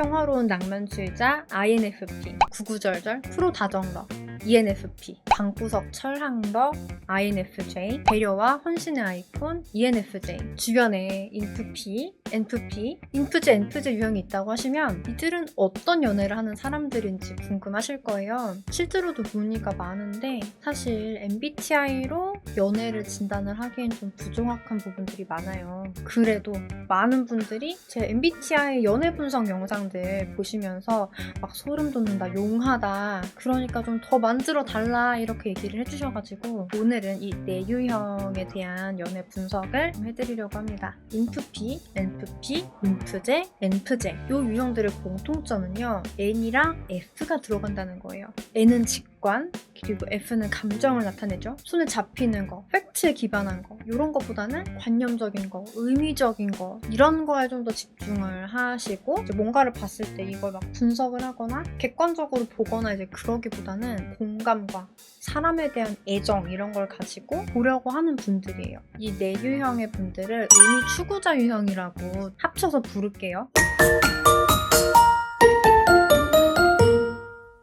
평화로운 낭만주의자 INFP, 구구절절 프로 다정러 ENFP, 방구석 철학러 INFJ, 배려와 헌신의 아이콘 ENFJ, 주변에 인프P, NFP, 인프제, NFJ 유형이 있다고 하시면 이들은 어떤 연애를 하는 사람들인지 궁금하실 거예요. 실제로도 문의가 많은데 사실 MBTI로 연애를 진단을 하기엔 좀 부정확한 부분들이 많아요. 그래도 많은 분들이 제 MBTI 연애 분석 영상들 보시면서 막 소름 돋는다, 용하다, 그러니까 좀더 만들어 달라 이렇게 얘기를 해주셔가지고 오늘은 이네 유형에 대한 연애 분석을 좀 해드리려고 합니다. 인프피, NFP, 인프제, NF제 이 유형들의 공통점은요 N이랑 F가 들어간다는 거예요. N은 직 관, 그리고 F는 감정을 나타내죠. 손에 잡히는 거, 팩트에 기반한 거, 이런 것보다는 관념적인 거, 의미적인 거, 이런 거에 좀 더 집중을 하시고, 뭔가를 봤을 때 이걸 막 분석을 하거나, 객관적으로 보거나 이제 그러기보다는 공감과 사람에 대한 애정, 이런 걸 가지고 보려고 하는 분들이에요. 이 네 유형의 분들을 의미 추구자 유형이라고 합쳐서 부를게요.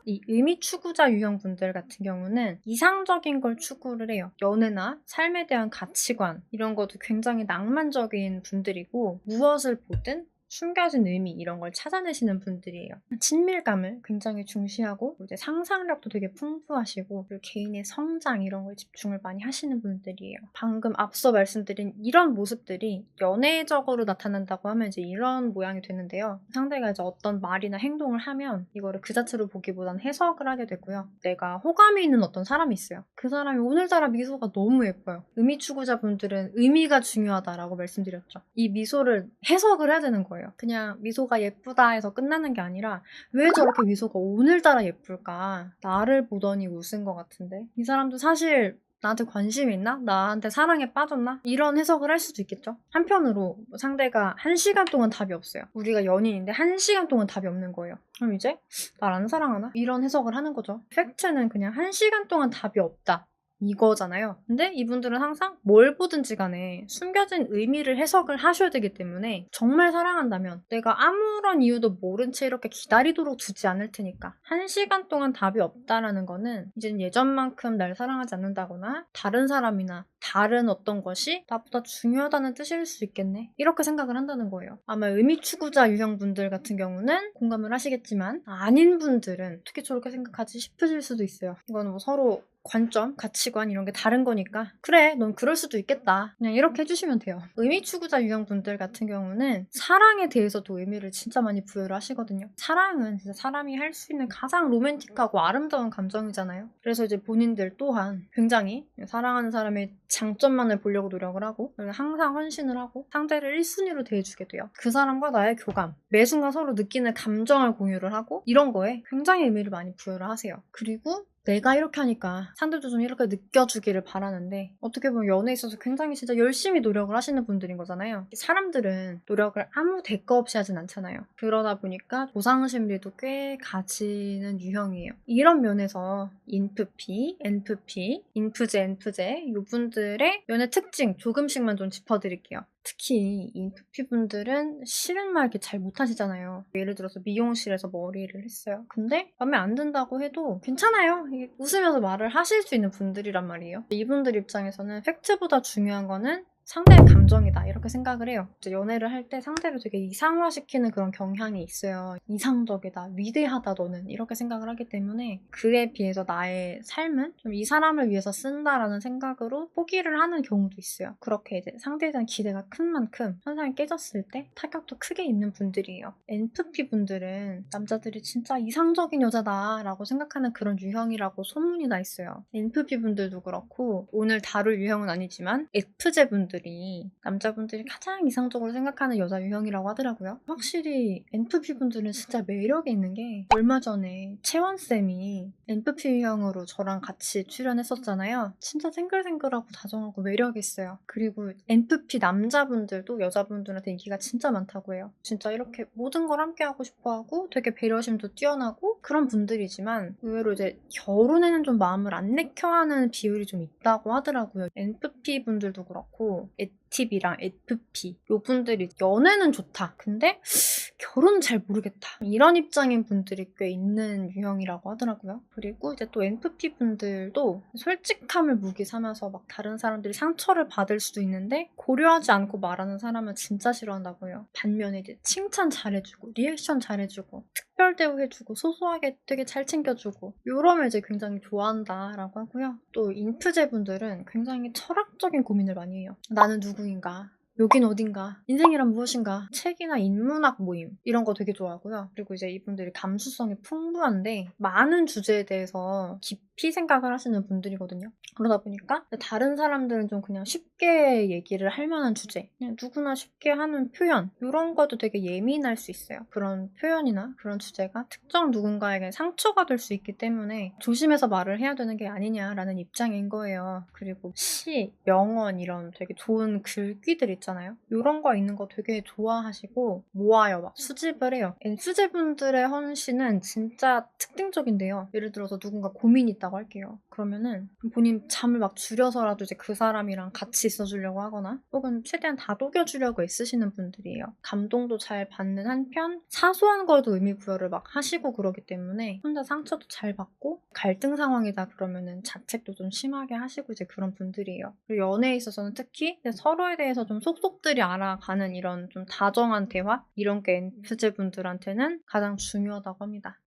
이 의미 추구자 유형 분들 같은 경우는 이상적인 걸 추구를 해요. 연애나 삶에 대한 가치관 이런 것도 굉장히 낭만적인 분들이고 무엇을 보든 숨겨진 의미 이런 걸 찾아내시는 분들이에요. 친밀감을 굉장히 중시하고 이제 상상력도 되게 풍부하시고 그리고 개인의 성장 이런 걸 집중을 많이 하시는 분들이에요. 방금 앞서 말씀드린 이런 모습들이 연애적으로 나타난다고 하면 이제 이런 모양이 되는데요. 상대가 이제 어떤 말이나 행동을 하면 이거를 그 자체로 보기보다는 해석을 하게 되고요. 내가 호감이 있는 어떤 사람이 있어요. 그 사람이 오늘따라 미소가 너무 예뻐요. 의미 추구자분들은 의미가 중요하다라고 말씀드렸죠. 이 미소를 해석을 해야 되는 거예요. 그냥 미소가 예쁘다 해서 끝나는 게 아니라 왜 저렇게 미소가 오늘따라 예쁠까? 나를 보더니 웃은 것 같은데 이 사람도 사실 나한테 관심 있나? 나한테 사랑에 빠졌나? 이런 해석을 할 수도 있겠죠. 한편으로 상대가 한 시간 동안 답이 없어요. 우리가 연인인데 한 시간 동안 답이 없는 거예요. 그럼 이제 날 안 사랑하나? 이런 해석을 하는 거죠. 팩트는 그냥 한 시간 동안 답이 없다. 이거잖아요. 근데 이분들은 항상 뭘 보든지 간에 숨겨진 의미를 해석을 하셔야 되기 때문에 정말 사랑한다면 내가 아무런 이유도 모른 채 이렇게 기다리도록 두지 않을 테니까 한 시간 동안 답이 없다라는 거는 이제는 예전만큼 날 사랑하지 않는다거나 다른 사람이나 다른 어떤 것이 나보다 중요하다는 뜻일 수 있겠네. 이렇게 생각을 한다는 거예요. 아마 의미 추구자 유형 분들 같은 경우는 공감을 하시겠지만 아닌 분들은 어떻게 저렇게 생각하지 싶으실 수도 있어요. 이거는 뭐 서로 관점, 가치관 이런 게 다른 거니까 그래, 넌 그럴 수도 있겠다. 그냥 이렇게 해주시면 돼요. 의미 추구자 유형분들 같은 경우는 사랑에 대해서도 의미를 진짜 많이 부여를 하시거든요. 사랑은 진짜 사람이 할 수 있는 가장 로맨틱하고 아름다운 감정이잖아요. 그래서 이제 본인들 또한 굉장히 사랑하는 사람의 장점만을 보려고 노력을 하고 항상 헌신을 하고 상대를 1순위로 대해주게 돼요. 그 사람과 나의 교감, 매 순간 서로 느끼는 감정을 공유를 하고 이런 거에 굉장히 의미를 많이 부여를 하세요. 그리고 내가 이렇게 하니까 상대도 좀 이렇게 느껴주기를 바라는데 어떻게 보면 연애에 있어서 굉장히 진짜 열심히 노력을 하시는 분들인 거잖아요. 사람들은 노력을 아무 대가 없이 하진 않잖아요. 그러다 보니까 보상심리도 꽤 가지는 유형이에요. 이런 면에서 인프피, 엔프피, 인프제, 엔프제 이분들의 연애 특징 조금씩만 좀 짚어드릴게요. 특히 인프피 분들은 이렇게 잘 못하시잖아요. 예를 들어서 미용실에서 머리를 했어요. 근데 마음에 안 든다고 해도 괜찮아요. 웃으면서 말을 하실 수 있는 분들이란 말이에요. 이분들 입장에서는 팩트보다 중요한 거는 상대의 감정이다 이렇게 생각을 해요. 연애를 할 때 상대를 되게 이상화시키는 그런 경향이 있어요. 이상적이다, 위대하다 너는 이렇게 생각을 하기 때문에 그에 비해서 나의 삶은 좀 이 사람을 위해서 쓴다라는 생각으로 포기를 하는 경우도 있어요. 그렇게 이제 상대에 대한 기대가 큰 만큼 현상이 깨졌을 때 타격도 크게 있는 분들이에요. NFP 분들은 남자들이 진짜 이상적인 여자다 라고 생각하는 그런 유형이라고 소문이 나 있어요. NFP 분들도 그렇고 오늘 다룰 유형은 아니지만 FJ 분들 분들이 남자분들이 가장 이상적으로 생각하는 여자 유형이라고 하더라고요. 확실히 NFP 분들은 진짜 매력이 있는 게 얼마 전에 채원 쌤이 NFP 유형으로 저랑 같이 출연했었잖아요. 진짜 생글생글하고 다정하고 매력 있어요. 그리고 NFP 남자분들도 여자분들한테 인기가 진짜 많다고 해요. 진짜 이렇게 모든 걸 함께 하고 싶어 하고 되게 배려심도 뛰어나고 그런 분들이지만 의외로 이제 결혼에는 좀 마음을 안 내켜 하는 비율이 좀 있다고 하더라고요. NFP 분들도 그렇고 에팁이랑 FP 요 분들이 연애는 좋다. 근데 결혼 잘 모르겠다. 이런 입장인 분들이 꽤 있는 유형이라고 하더라고요. 그리고 이제 또 NFP 분들도 솔직함을 무기 삼아서 막 다른 사람들이 상처를 받을 수도 있는데 고려하지 않고 말하는 사람은 진짜 싫어한다고 해요. 반면에 이제 칭찬 잘해주고 리액션 잘해주고 특별 대우해주고 소소하게 되게 잘 챙겨주고 이러면 이제 굉장히 좋아한다라고 하고요. 또 인프제 분들은 굉장히 철학적인 고민을 많이 해요. 나는 누구인가? 여긴 어딘가, 인생이란 무엇인가, 책이나 인문학 모임 이런 거 되게 좋아하고요. 그리고 이제 이분들이 감수성이 풍부한데 많은 주제에 대해서 깊 이 생각을 하시는 분들이거든요. 그러다 보니까 다른 사람들은 좀 그냥 쉽게 얘기를 할 만한 주제, 그냥 누구나 쉽게 하는 표현 이런 것도 되게 예민할 수 있어요. 그런 표현이나 그런 주제가 특정 누군가에게 상처가 될 수 있기 때문에 조심해서 말을 해야 되는 게 아니냐라는 입장인 거예요. 그리고 시, 명언 이런 되게 좋은 글귀들 있잖아요. 이런 거 있는 거 되게 좋아하시고 모아요. 막 수집을 해요. N수제분들의 헌시는 진짜 특징적인데요. 예를 들어서 누군가 고민이 있다 고 할게요. 그러면은 본인 잠을 막 줄여서라도 이제 그 사람이랑 같이 있어주려고 하거나 혹은 최대한 다독여주려고 애쓰시는 분들이에요. 감동도 잘 받는 한편 사소한 거에도 의미 부여를 막 하시고 그러기 때문에 혼자 상처도 잘 받고 갈등 상황이다 그러면은 자책도 좀 심하게 하시고 이제 그런 분들이에요. 그리고 연애에 있어서는 특히 서로에 대해서 좀 속속들이 알아가는 이런 좀 다정한 대화 이런 게 N프제 분들한테는 가장 중요하다고 합니다.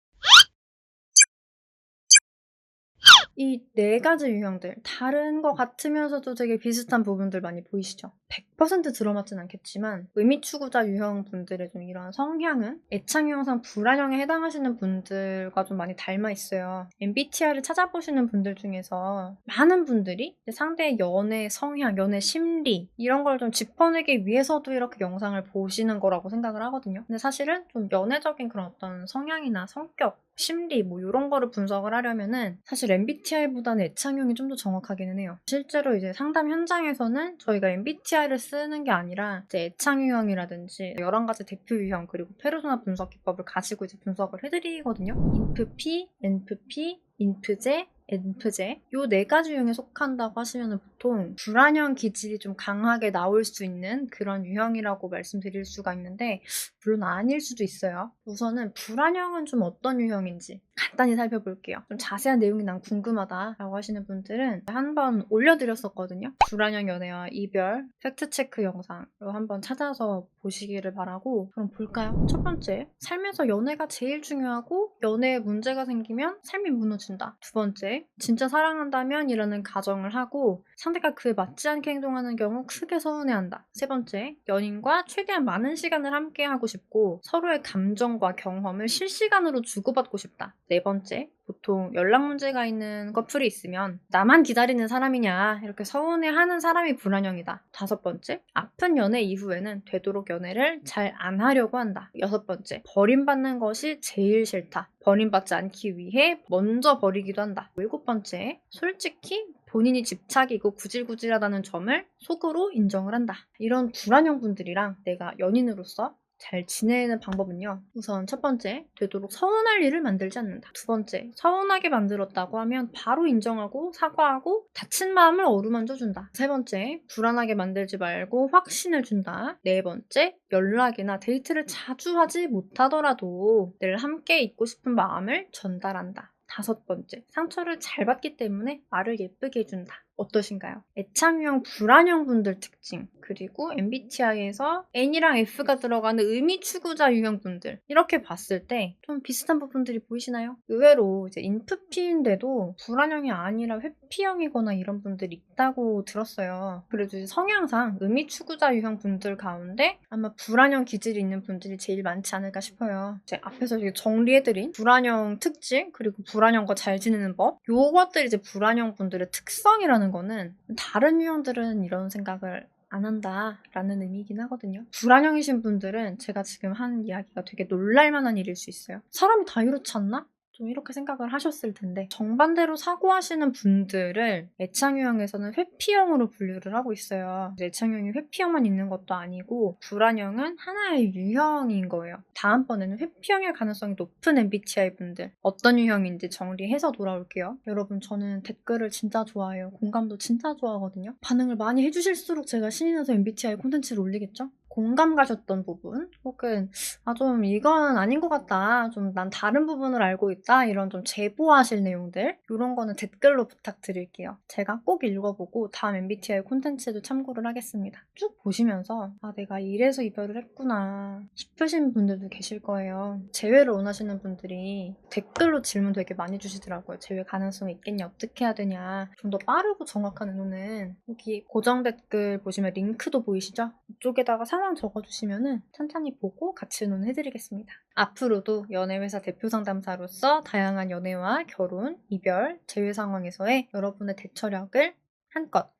이 네 가지 유형들 다른 것 같으면서도 되게 비슷한 부분들 많이 보이시죠? 100% 들어맞진 않겠지만 의미 추구자 유형 분들의 좀 이런 성향은 애착 유형상 불안형에 해당하시는 분들과 좀 많이 닮아 있어요. MBTI를 찾아보시는 분들 중에서 많은 분들이 상대의 연애 성향, 연애 심리 이런 걸 좀 짚어내기 위해서도 이렇게 영상을 보시는 거라고 생각을 하거든요. 근데 사실은 좀 연애적인 그런 어떤 성향이나 성격 심리 뭐 이런 거를 분석을 하려면은 사실 MBTI보다는 애착형이 좀 더 정확하기는 해요. 실제로 이제 상담 현장에서는 저희가 MBTI를 쓰는 게 아니라 이제 애착 유형이라든지 11가지 대표 유형 그리고 페르소나 분석 기법을 가지고 이제 분석을 해드리거든요. 인프P, NFP, 인프제, 엔프제 요 네 가지 유형에 속한다고 하시면 보통 불안형 기질이 좀 강하게 나올 수 있는 그런 유형이라고 말씀드릴 수가 있는데 물론 아닐 수도 있어요. 우선은 불안형은 좀 어떤 유형인지 간단히 살펴볼게요. 좀 자세한 내용이 난 궁금하다라고 하시는 분들은 한 번 올려드렸었거든요. 불안형 연애와 이별 팩트체크 영상으로 한번 찾아서 보시기를 바라고 그럼 볼까요? 첫 번째, 삶에서 연애가 제일 중요하고 연애에 문제가 생기면 삶이 무너진다. 두 번째, 진짜 사랑한다면 이라는 가정을 하고 상대가 그에 맞지 않게 행동하는 경우 크게 서운해한다. 세 번째, 연인과 최대한 많은 시간을 함께하고 싶고 서로의 감정과 경험을 실시간으로 주고받고 싶다. 네 번째, 보통 연락 문제가 있는 커플이 있으면 나만 기다리는 사람이냐 이렇게 서운해하는 사람이 불안형이다. 다섯 번째, 아픈 연애 이후에는 되도록 연애를 잘 안 하려고 한다. 여섯 번째, 버림받는 것이 제일 싫다. 버림받지 않기 위해 먼저 버리기도 한다. 일곱 번째, 솔직히 본인이 집착이고 구질구질하다는 점을 속으로 인정을 한다. 이런 불안형 분들이랑 내가 연인으로서 잘 지내는 방법은요. 우선 첫 번째, 되도록 서운할 일을 만들지 않는다. 두 번째, 서운하게 만들었다고 하면 바로 인정하고 사과하고 다친 마음을 어루만져 준다. 세 번째, 불안하게 만들지 말고 확신을 준다. 네 번째, 연락이나 데이트를 자주 하지 못하더라도 늘 함께 있고 싶은 마음을 전달한다. 다섯 번째, 상처를 잘 받기 때문에 말을 예쁘게 해준다. 어떠신가요? 애착형 불안형 분들 특징 그리고 MBTI에서 N이랑 F가 들어가는 의미 추구자 유형 분들 이렇게 봤을 때 좀 비슷한 부분들이 보이시나요? 의외로 이제 인프피인데도 불안형이 아니라 회피형이거나 이런 분들이 있다고 들었어요. 그래도 성향상 의미 추구자 유형 분들 가운데 아마 불안형 기질이 있는 분들이 제일 많지 않을까 싶어요. 이제 앞에서 정리해드린 불안형 특징 그리고 불안형과 잘 지내는 법 요것들이 이제 불안형 분들의 특성이라는 거는 다른 유형들은 이런 생각을 안 한다라는 의미이긴 하거든요. 불안형이신 분들은 제가 지금 한 이야기가 되게 놀랄만한 일일 수 있어요. 사람이 다 이렇지 않나? 좀 이렇게 생각을 하셨을 텐데 정반대로 사고하시는 분들을 애착유형에서는 회피형으로 분류를 하고 있어요. 애착유형이 회피형만 있는 것도 아니고 불안형은 하나의 유형인 거예요. 다음번에는 회피형일 가능성이 높은 MBTI 분들 어떤 유형인지 정리해서 돌아올게요. 여러분 저는 댓글을 진짜 좋아해요. 공감도 진짜 좋아하거든요. 반응을 많이 해주실수록 제가 신이 나서 MBTI 콘텐츠를 올리겠죠? 공감 가셨던 부분 혹은 아 좀 이건 아닌 것 같다. 좀 난 다른 부분을 알고 있다. 이런 좀 제보하실 내용들 요런 거는 댓글로 부탁드릴게요. 제가 꼭 읽어보고 다음 MBTI 콘텐츠도 참고를 하겠습니다. 쭉 보시면서 아 내가 이래서 이별을 했구나 싶으신 분들도 계실 거예요. 재회를 원하시는 분들이 댓글로 질문 되게 많이 주시더라고요. 재회 가능성이 있겠냐? 어떻게 해야 되냐? 좀 더 빠르고 정확한 의논은 여기 고정 댓글 보시면 링크도 보이시죠? 이쪽에다가 상황 적어주시면은 천천히 보고 같이 의논해드리겠습니다. 앞으로도 연애회사 대표 상담사로서 다양한 연애와 결혼, 이별, 재회 상황에서의 여러분의 대처력을 한껏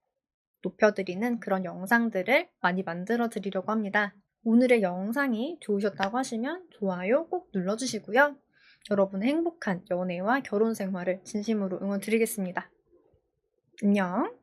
높여드리는 그런 영상들을 많이 만들어 드리려고 합니다. 오늘의 영상이 좋으셨다고 하시면 좋아요 꼭 눌러주시고요. 여러분의 행복한 연애와 결혼 생활을 진심으로 응원 드리겠습니다. 안녕!